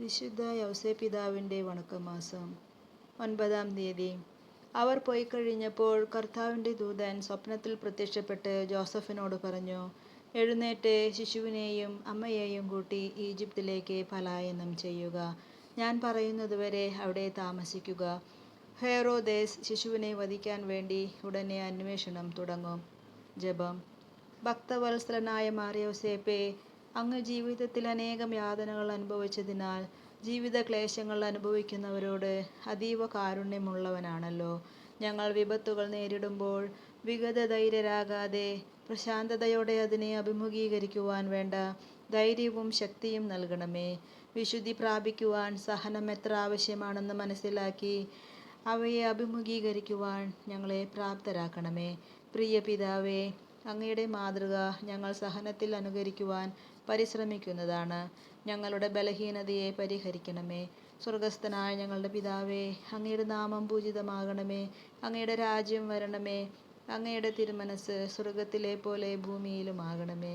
വിശുദ്ധ യൗസേപിതാവിന്റെ വണക്കമാസം ഒൻപതാം തീയതി. അവർ പോയി കഴിഞ്ഞപ്പോൾ കർത്താവിന്റെ ദൂതൻ സ്വപ്നത്തിൽ പ്രത്യക്ഷപ്പെട്ട് ജോസഫിനോട് പറഞ്ഞു എഴുന്നേറ്റ് ശിശുവിനെയും അമ്മയെയും കൂട്ടി ഈജിപ്തിലേക്ക് പലായനം ചെയ്യുക. ഞാൻ പറയുന്നതുവരെ അവിടെ താമസിക്കുക. ഹേറോദേസ് ശിശുവിനെ വധിക്കാൻ വേണ്ടി ഉടനെ അന്വേഷണം തുടങ്ങും. ജപം. ഭക്തവത്സലനായ മാറിയോസേപ്പെ അങ്ങ് ജീവിതത്തിൽ അനേകം യാതനകൾ അനുഭവിച്ചതിനാൽ ജീവിത ക്ലേശങ്ങൾ അനുഭവിക്കുന്നവരോട് അതീവ കാരുണ്യമുള്ളവനാണല്ലോ. ഞങ്ങൾ വിപത്തുകൾ നേരിടുമ്പോൾ വിഗതധൈര്യരാകാതെ പ്രശാന്തതയോടെ അതിനെ അഭിമുഖീകരിക്കുവാൻ വേണ്ട ധൈര്യവും ശക്തിയും നൽകണമേ. വിശുദ്ധി പ്രാപിക്കുവാൻ സഹനം എത്ര ആവശ്യമാണെന്ന് മനസ്സിലാക്കി അവയെ അഭിമുഖീകരിക്കുവാൻ ഞങ്ങളെ പ്രാപ്തരാക്കണമേ. പ്രിയ പിതാവേ അങ്ങയുടെ മാതൃക ഞങ്ങൾ സഹനത്തിൽ അനുകരിക്കുവാൻ പരിശ്രമിക്കുന്നതാണ്. ഞങ്ങളുടെ ബലഹീനതയെ പരിഹരിക്കണമേ. സ്വർഗസ്ഥനായ ഞങ്ങളുടെ പിതാവേ അങ്ങയുടെ നാമം പൂജിതമാകണമേ. അങ്ങയുടെ രാജ്യം വരണമേ. അങ്ങയുടെ തിരുമനസ് സ്വർഗത്തിലെ പോലെ ഭൂമിയിലുമാകണമേ.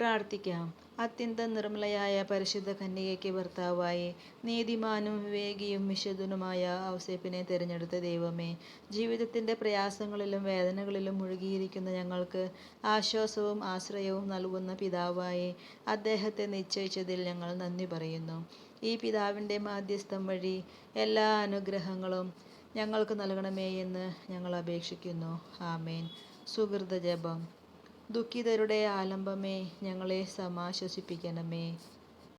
പ്രാർത്ഥിക്കാം. അത്യന്തം നിർമ്മലയായ പരിശുദ്ധ കന്യകയ്ക്ക് ഭർത്താവായി നീതിമാനും വിവേകിയും വിശുദ്ധനുമായ ഔസേപ്പിനെ തിരഞ്ഞെടുത്ത ദൈവമേ ജീവിതത്തിന്റെ പ്രയാസങ്ങളിലും വേദനകളിലും മുഴുകിയിരിക്കുന്ന ഞങ്ങൾക്ക് ആശ്വാസവും ആശ്രയവും നൽകുന്ന പിതാവായി അദ്ദേഹത്തെ നിശ്ചയിച്ചതിൽ ഞങ്ങൾ നന്ദി പറയുന്നു. ഈ പിതാവിന്റെ മാധ്യസ്ഥം വഴി എല്ലാ അനുഗ്രഹങ്ങളും ഞങ്ങൾക്ക് നൽകണമേ എന്ന് ഞങ്ങൾ അപേക്ഷിക്കുന്നു. ആമേൻ. സുഹൃത ജപം. ദുഃഖിതരുടെ ആലംബമേ ഞങ്ങളെ സമാശ്വസിപ്പിക്കണമേ.